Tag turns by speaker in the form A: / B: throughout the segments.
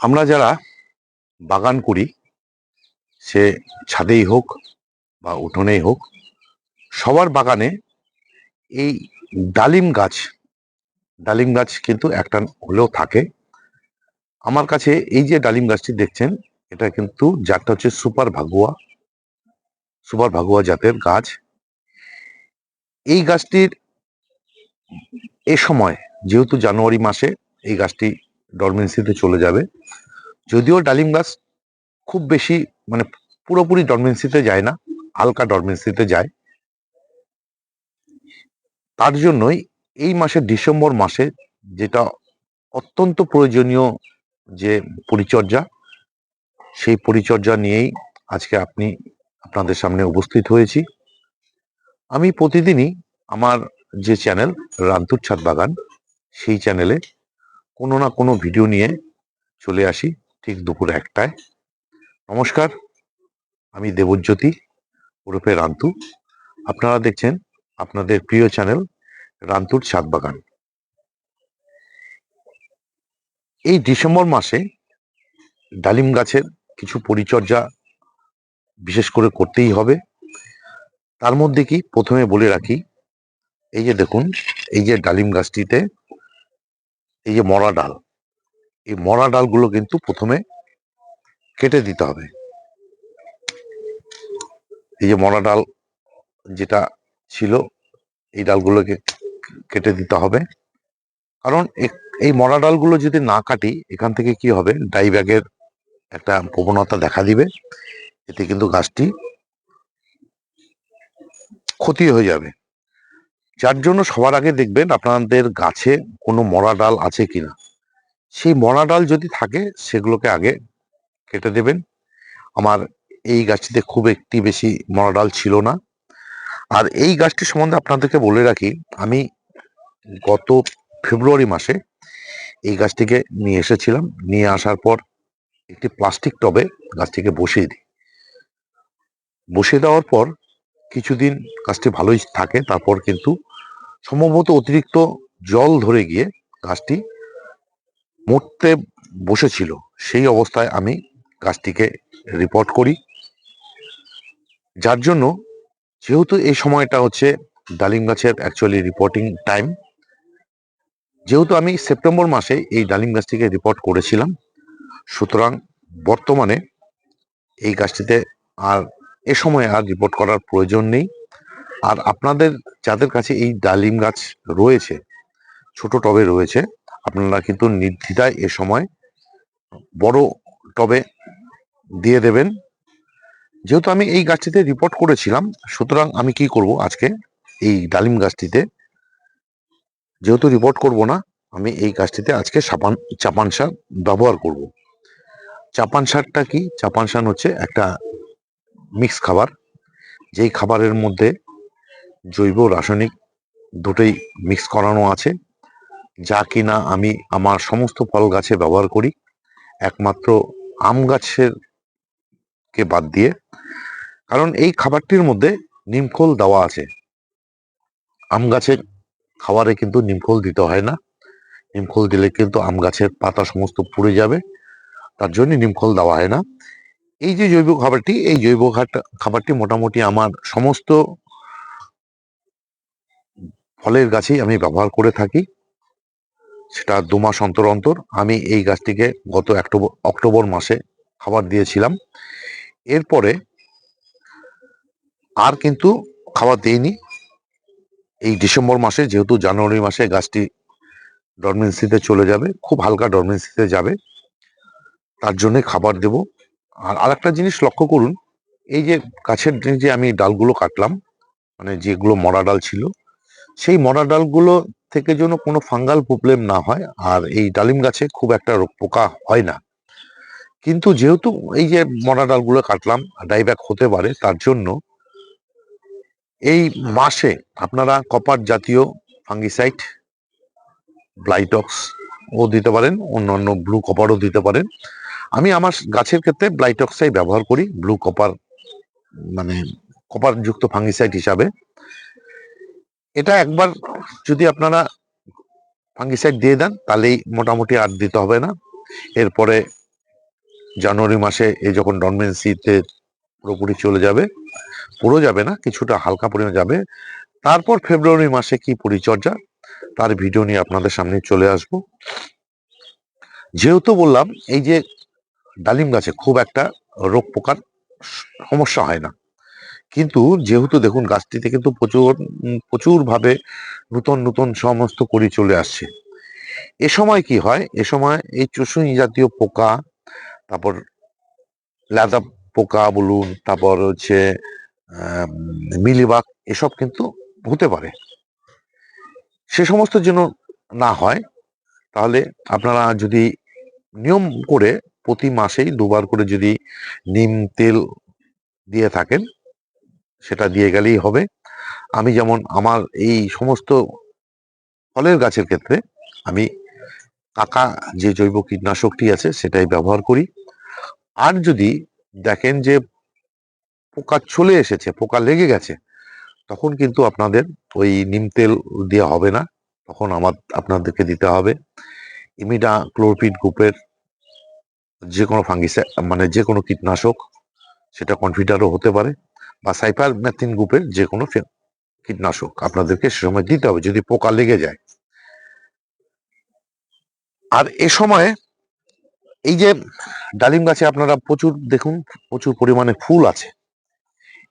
A: আমরা যারা বাগান করি, সে ছাদেই হোক বা উঠোনেই হোক, সবার বাগানে এই ডালিম গাছ ডালিম গাছ কিন্তু একটা হলেও থাকে। আমার কাছে এই যে ডালিম গাছটি দেখছেন, এটা কিন্তু জাতটা হচ্ছে সুপার ভাগুয়া সুপার ভাগুয়া জাতের গাছ। এই গাছটির এ সময়, যেহেতু জানুয়ারি মাসে এই গাছটি ডরমেন্সিতে চলে যাবে। যদিও ডালিম গাছ খুব বেশি মানে পুরোপুরি ডরমেন্সিতে যায় না, হালকা ডরমেন্সিতে যায়। তার জন্যই এই মাসে ডিসেম্বর মাসে যেটা অত্যন্ত প্রয়োজনীয় যে পরিচর্যা, সেই পরিচর্যা নিয়েই আজকে আপনি আপনাদের সামনে উপস্থিত হয়েছি। আমি প্রতিদিনই আমার যে চ্যানেল রান্তুর ছাদ বাগান, সেই চ্যানেলে কোনো না কোনো ভিডিও নিয়ে চলে আসি ঠিক দুপুর একটায়। নমস্কার, আমি দেবজ্যোতি ওরফে রান্তু। আপনারা দেখছেন আপনাদের প্রিয় চ্যানেল রান্তুর ছাদ বাগান। এই ডিসেম্বর মাসে ডালিম গাছের কিছু পরিচর্যা বিশেষ করে করতেই হবে। তার মধ্যে কি? প্রথমে বলে রাখি, এই যে দেখুন, এই যে ডালিম গাছটিতে এই যে মরা ডাল, এই মরা ডালগুলো কিন্তু প্রথমে কেটে দিতে হবে। এই যে মরা ডাল যেটা ছিল, এই ডালগুলোকে কেটে দিতে হবে। কারণ এই মরা ডালগুলো যদি না কাটি, এখান থেকে কি হবে? ডাই ব্যাগের একটা প্রবণতা দেখা দিবে। এতে কিন্তু গাছটি ক্ষতি হয়ে যাবে। যার জন্য সবার আগে দেখবেন আপনাদের গাছে কোনো মরা ডাল আছে কিনা। সেই মরা ডাল যদি থাকে, সেগুলোকে আগে কেটে দেবেন। আমার এই গাছটিতে খুব একটি বেশি মরা ডাল ছিল না। আর এই গাছটি সম্বন্ধে আপনাদেরকে বলে রাখি, আমি গত ফেব্রুয়ারি মাসে এই গাছটিকে নিয়ে এসেছিলাম। নিয়ে আসার পর একটি প্লাস্টিক টবে গাছটিকে বসিয়ে দিই। বসিয়ে দেওয়ার পর কিছুদিন গাছটি ভালোই থাকে, তারপর কিন্তু সম্ভবত অতিরিক্ত জল ধরে গিয়ে গাছটি মরতে বসেছিল। সেই অবস্থায় আমি গাছটিকে রিপোর্ট করি। যার জন্য যেহেতু এই সময়টা হচ্ছে ডালিম গাছের অ্যাকচুয়ালি রিপোর্টিং টাইম যেহেতু আমি সেপ্টেম্বর মাসে এই ডালিম গাছটিকে রিপোর্ট করেছিলাম, সুতরাং বর্তমানে এই গাছটিতে আর এ সময় আর রিপোর্ট করার প্রয়োজন নেই। আর আপনাদের যাদের কাছে এই ডালিম গাছ রয়েছে, ছোট টবে রয়েছে, আপনারা কিন্তু নির্দ্বিধায় এ সময় বড় টবে দিয়ে দেবেন। যেহেতু আমি এই গাছটিতে রিপোর্ট করেছিলাম, সুতরাং আমি কি করব আজকে এই ডালিম গাছটিতে? যেহেতু রিপোর্ট করব না, আমি এই গাছটিতে আজকে সাপান, চাপান সার ব্যবহার করব। চাপান সারটা কি? চাপান সার হচ্ছে একটা মিক্স খাবার, যেই খাবারের মধ্যে জৈব রাসায়নিক দুটোই মিক্স করানো আছে। যা কিনা আমি আমার সমস্ত ফল গাছে ব্যবহার করি। একমাত্র আম গাছের কে বাদ দিয়ে। কারণ এই খাবারটির মধ্যে নিমখোল দেওয়া আছে। আম গাছের খাবারে কিন্তু নিমখোল দিতে হয় না। নিমখোল দিলে কিন্তু আম গাছের পাতা সমস্ত পুড়ে যাবে। তার জন্য নিমখোল দেওয়া হয় না। এই যে জৈব খাবারটি, এই জৈব খাবারটি মোটামুটি আমার সমস্ত ফলের গাছেই আমি ব্যবহার করে থাকি। সেটা দু মাস অন্তর অন্তর আমি এই গাছটিকে গত অক্টোবর অক্টোবর মাসে খাবার দিয়েছিলাম। এরপরে আর কিন্তু খাবার দেইনি। এই ডিসেম্বর মাসে যেহেতু জানুয়ারি মাসে গাছটি ডরমেন্সিতে চলে যাবে, খুব হালকা ডরমেন্সিতে যাবে, তার জন্যে খাবার দেব। আর আরেকটা জিনিস লক্ষ্য করুন, এই যে গাছের যে আমি ডালগুলো কাটলাম মানে যেগুলো মরা ডাল ছিল সেই মরা ডালগুলো থেকে যেন কোনো ফাঙ্গাল প্রবলেম না হয়, আর এই ডালিম গাছে খুব একটা রোগ পোকা হয় না। কিন্তু যেহেতু এই যে মরা ডালগুলো কাটলাম, ডাইব্যাক হতে পারে, তার জন্য এই মাসে আপনারা কপার জাতীয় ফাঙ্গিসাইড, ব্লাইটক্স ও দিতে পারেন, অন্যান্য ব্লু কপারও দিতে পারেন। আমি আমার গাছের ক্ষেত্রে ব্লাইটক্সাই ব্যবহার করি, ব্লু কপার মানে কপার যুক্ত ফাঙ্গিসাইড হিসাবে। এটা একবার যদি আপনারা ফাঙ্গিসাইড দিয়ে দেন, তাহলেই মোটামুটি আর দিতে হবে না। এরপরে জানুয়ারি মাসে এই যখন ডরমেন্সিতে পুরোপুরি চলে যাবে, পুরো যাবে না, কিছুটা হালকা পরিমাণ যাবে। তারপর ফেব্রুয়ারি মাসে কি পরিচর্যা, তার ভিডিও নিয়ে আপনাদের সামনে চলে আসব। যেহেতু বললাম, এই যে ডালিম গাছে খুব একটা রোগ পোকার সমস্যা হয় না। কিন্তু যেহেতু দেখুন গাছটিতে কিন্তু প্রচুর প্রচুরভাবে নূতন নূতন সমস্ত করি চলে আসছে। এ সময় কি হয়? এ সময় এই চুষুনি জাতীয় পোকা, তারপর লাদা পোকা বলুন, তারপর হচ্ছে মিলিবাগ, এসব কিন্তু হতে পারে। সে সমস্ত যেন না হয়, তাহলে আপনারা যদি নিয়ম করে প্রতি মাসেই দুবার করে যদি নিম তেল দিয়ে থাকেন সেটা দিয়ে গেলেই হবে। আমি যেমন আমার এই সমস্ত ফলের গাছের ক্ষেত্রে আমি কাকা যে জৈব কীটনাশকটি আছে সেটাই ব্যবহার করি। আর যদি দেখেন যে পোকা চলে এসেছে, পোকা লেগে গেছে, তখন কিন্তু আপনাদের ওই নিম তেল দেওয়া হবে না। তখন আমার, আপনাদেরকে দিতে হবে ইমিডা ক্লোরপিড গ্রুপের যে কোনো ফাঙ্গিসাইড মানে যে কোনো কীটনাশক, সেটা কনফিডারও হতে পারে। বা সাইপার ম্যাথিন গ্রুপের যে কোনো কীটনাশক আপনাদেরকে সে সময় দিতে হবে যদি পোকা লেগে যায়। আর এ সময় এই যে ডালিম গাছে আপনারা প্রচুর দেখুন, প্রচুর পরিমাণে ফুল আছে।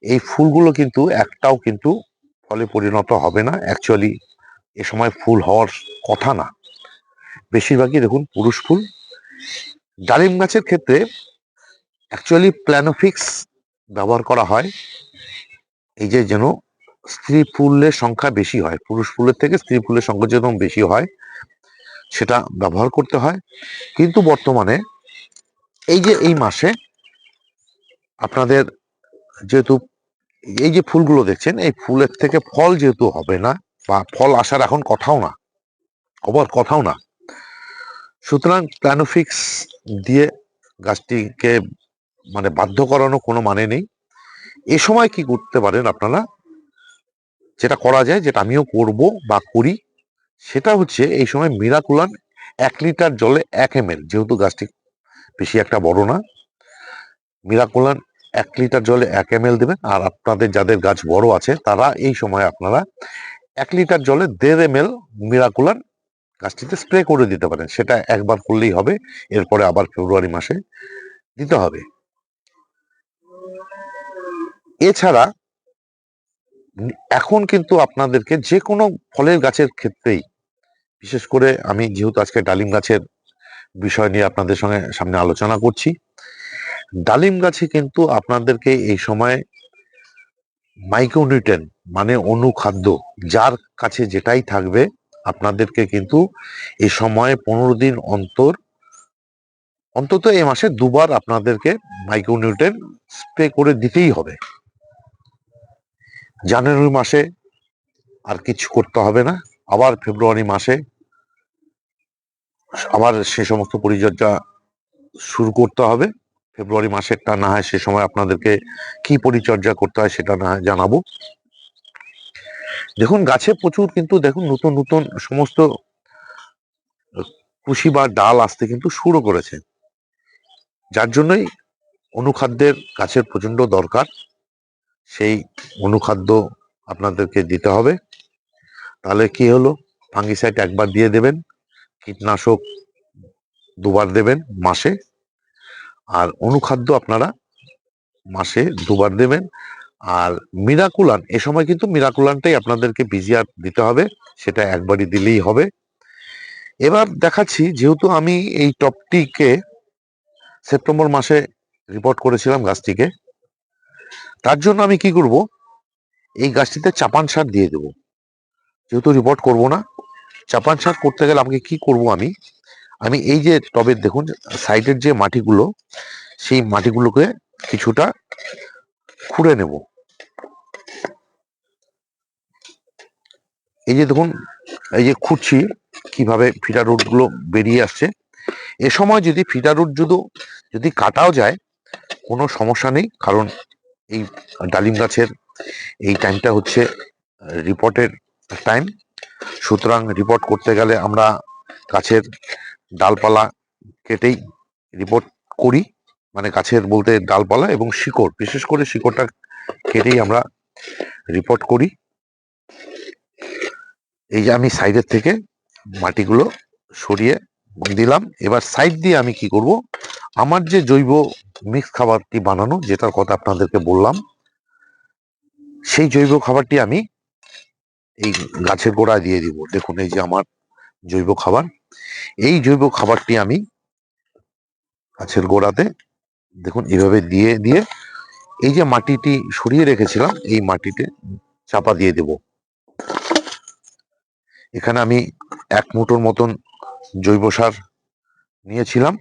A: এই ফুলগুলো কিন্তু একটাও কিন্তু ফলে পরিণত হবে না। অ্যাকচুয়ালি এ সময় ফুল হওয়ার কথা না। বেশিরভাগই দেখুন পুরুষ ফুল। ডালিম গাছের ক্ষেত্রে অ্যাকচুয়ালি প্ল্যানোফিক্স ব্যবহার করা হয়, এই যে যেন স্ত্রী ফুলের সংখ্যা বেশি হয়, পুরুষ ফুলের থেকে স্ত্রী ফুলের সংখ্যা যেন বেশি হয়, সেটা ব্যবহার করতে হয়। কিন্তু বর্তমানে এই যে এই মাসে আপনাদের যেহেতু এই যে ফুলগুলো দেখছেন, এই ফুলের থেকে ফল যেহেতু হবে না বা ফল আসার এখন কথাও না হবার কথাও না, সুতরাং প্ল্যানোফিক্স দিয়ে গাছটিকে মানে বাধ্য করানো কোনো মানে নেই। এ সময় কি করতে পারেন আপনারা? যেটা করা যায়, যেটা আমিও করব বা করি, সেটা হচ্ছে এই সময় মিরাকুলান এক লিটার জলে এক এম যেহেতু গাছটি বেশি একটা বড় না, মিরাকুলান এক লিটার জলে এক এম দেবেন। আর আপনাদের যাদের গাছ বড় আছে, তারা এই সময় আপনারা এক লিটার জলে দেড় এম এল মিরাকুলান গাছটিতে স্প্রে করে দিতে পারেন। সেটা একবার করলেই হবে, এরপরে আবার ফেব্রুয়ারি মাসে দিতে হবে। এছাড়া এখন কিন্তু আপনাদেরকে যে কোনো ফলের গাছের ক্ষেত্রেই, বিশেষ করে আমি যেহেতু আজকে ডালিম গাছের বিষয় নিয়ে আপনাদের সঙ্গে সামনে আলোচনা করছি, ডালিম গাছে কিন্তু আপনাদেরকে এই সময় মাইক্রোনিউট্রেন মানে অনুখাদ্য যার কাছে যেটাই থাকবে, আপনাদেরকে কিন্তু এই সময় পনেরো দিন অন্তর, অন্তত এই মাসে দুবার আপনাদেরকে মাইক্রোনিউট্রেন স্প্রে করে দিতেই হবে। জানুয়ারি মাসে আর কিছু করতে হবে না। আবার ফেব্রুয়ারি মাসে আবার সে সমস্ত পরিচর্যা শুরু করতে হবে। ফেব্রুয়ারি মাসেরটা না হয় সে সময় আপনাদেরকে কি পরিচর্যা করতে হয় সেটা না হয় জানাব। দেখুন, গাছে প্রচুর কিন্তু দেখুন নতুন নতুন সমস্ত কুশি বা ডাল আসতে কিন্তু শুরু করেছে। যার জন্যই অনুখাদ্যের গাছের প্রচণ্ড দরকার। সেই অনুখাদ্য আপনাদেরকে দিতে হবে। তাহলে কি হলো? ফাঙ্গিসাইড একবার দিয়ে দেবেন, কীটনাশক দুবার দেবেন মাসে, আর অনুখাদ্য আপনারা মাসে দুবার দেবেন। আর মিরাকুলান এ সময় কিন্তু মিরাকুলানটাই আপনাদেরকে বিজিআর দিতে হবে, সেটা একবারই দিলেই হবে। এবার দেখাচ্ছি, যেহেতু আমি এই টপটিকে সেপ্টেম্বর মাসে রিপোর্ট করেছিলাম গাছটিকে তার জন্য আমি কি করব? এই গাছটিতে চাপান সার দিয়ে দেবো। যেহেতু রিপোর্ট করব না, চাপান সার করতে গেলে আমাকে কি করব আমি? আমি এই যে টবের দেখুন সাইডের যে মাটিগুলো, সেই মাটিগুলোকে কিছুটা খুঁড়ে নেব। এই যে দেখুন, এই যে খুঁড়ছি, কীভাবে ফিটা রুটগুলো বেরিয়ে আসছে। এ সময় যদি ফিটা রুট যদি কাটাও যায়, কোনো সমস্যা নেই, কারণ এই ডালিম গাছের এই টাইমটা হচ্ছে রিপোর্টের টাইম সুতরাং রিপোর্ট করতে গেলে আমরা গাছের ডালপালা কেটেই রিপোর্ট করি। মানে গাছের বলতে ডালপালা এবং শিকড়, বিশেষ করে শিকড়টা কেটেই আমরা রিপোর্ট করি। এই যে আমি সাইডের থেকে মাটিগুলো সরিয়ে দিলাম। এবার সাইড দিয়ে আমি কি করব? আমার যে জৈব মিক্স খাবারটি বানানো, যেটার কথা আপনাদেরকে বললাম। সেই জৈব খাবারটি আমি এই গাছের গোড়ায় দিয়ে দিব। দেখুন, এই যে আমার জৈব খাবার। এই জৈব খাবারটি আমি গাছের গোড়াতে, দেখুন এইভাবে দিয়ে দিয়ে এই যে মাটিটি সরিয়ে রেখেছিলাম, এই মাটিতে চাপা দিয়ে দেব। এখানে আমি এক মুঠোর মতন জৈব সার নিয়েছিলাম।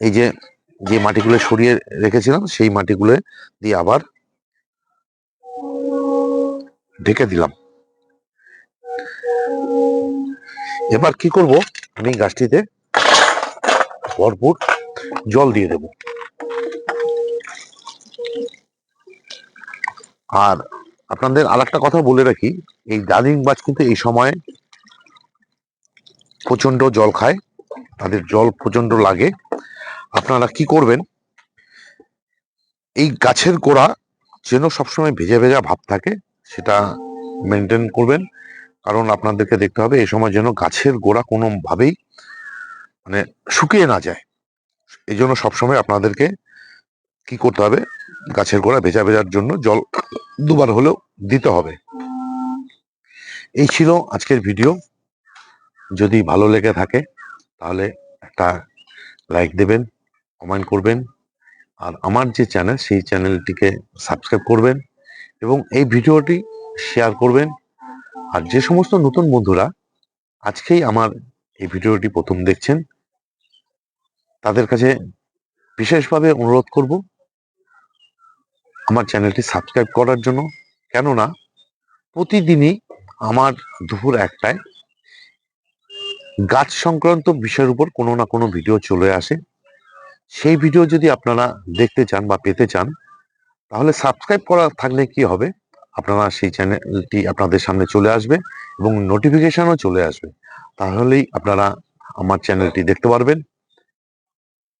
A: এই যে যে মাটিগুলো সরিয়ে রেখেছিলাম, সেই মাটিগুলো দিয়ে আবার ঢেকে দিলাম। এবার কি করব? আমি গাছটিতে ভরপুর জল দিয়ে দেব। আর আপনাদের আর একটা কথা বলে রাখি, এই দার্জিলিং গাছ কিন্তু এই সময় প্রচণ্ড জল খায়। তাদের জল প্রচণ্ড লাগে। আপনারা কি করবেন? এই গাছের গোড়া যেন সবসময় ভেজা ভেজা ভাব থাকে, সেটা মেনটেন করবেন। কারণ আপনাদেরকে দেখতে হবে, এই সময় যেন গাছের গোড়া কোনোভাবেই মানে শুকিয়ে না যায়। এই জন্য সবসময় আপনাদেরকে কি করতে হবে? গাছের গোড়া ভেজা ভেজার জন্য জল দুবার হলেও দিতে হবে। এই ছিল আজকের ভিডিও। যদি ভালো লেগে থাকে, তাহলে একটা লাইক দেবেন। কমেন্ট করবেন। আর আমার যে চ্যানেল, সেই চ্যানেলটিকে সাবস্ক্রাইব করবেন এবং এই ভিডিওটি শেয়ার করবেন। আর যে সমস্ত নতুন বন্ধুরা আজকেই আমার এই ভিডিওটি প্রথম দেখছেন, তাদের কাছে বিশেষভাবে অনুরোধ করব আমার চ্যানেলটি সাবস্ক্রাইব করার জন্য। কেননা প্রতিদিনই আমার দুপুর একটায় গাছ সংক্রান্ত বিষয়ের উপর কোনো না কোনো ভিডিও চলে আসে। সেই ভিডিও যদি আপনারা দেখতে চান বা পেতে চান, তাহলে সাবস্ক্রাইব করা থাকলে কি হবে? আপনারা সেই চ্যানেলটি আপনাদের সামনে চলে আসবে এবং নোটিফিকেশনও চলে আসবে। তাহলেই আপনারা আমার চ্যানেলটি দেখতে পারবেন।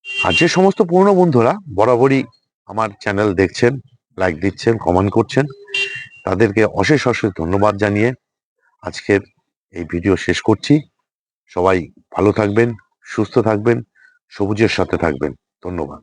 A: আর যে সমস্ত পুরনো বন্ধুরা বরাবরই আমার চ্যানেল দেখছেন লাইক দিচ্ছেন কমেন্ট করছেন, তাদেরকে অশেষ অশেষ ধন্যবাদ জানিয়ে আজকের এই ভিডিও শেষ করছি। সবাই ভালো থাকবেন, সুস্থ থাকবেন সবুজের সাথে থাকবেন। ধন্যবাদ।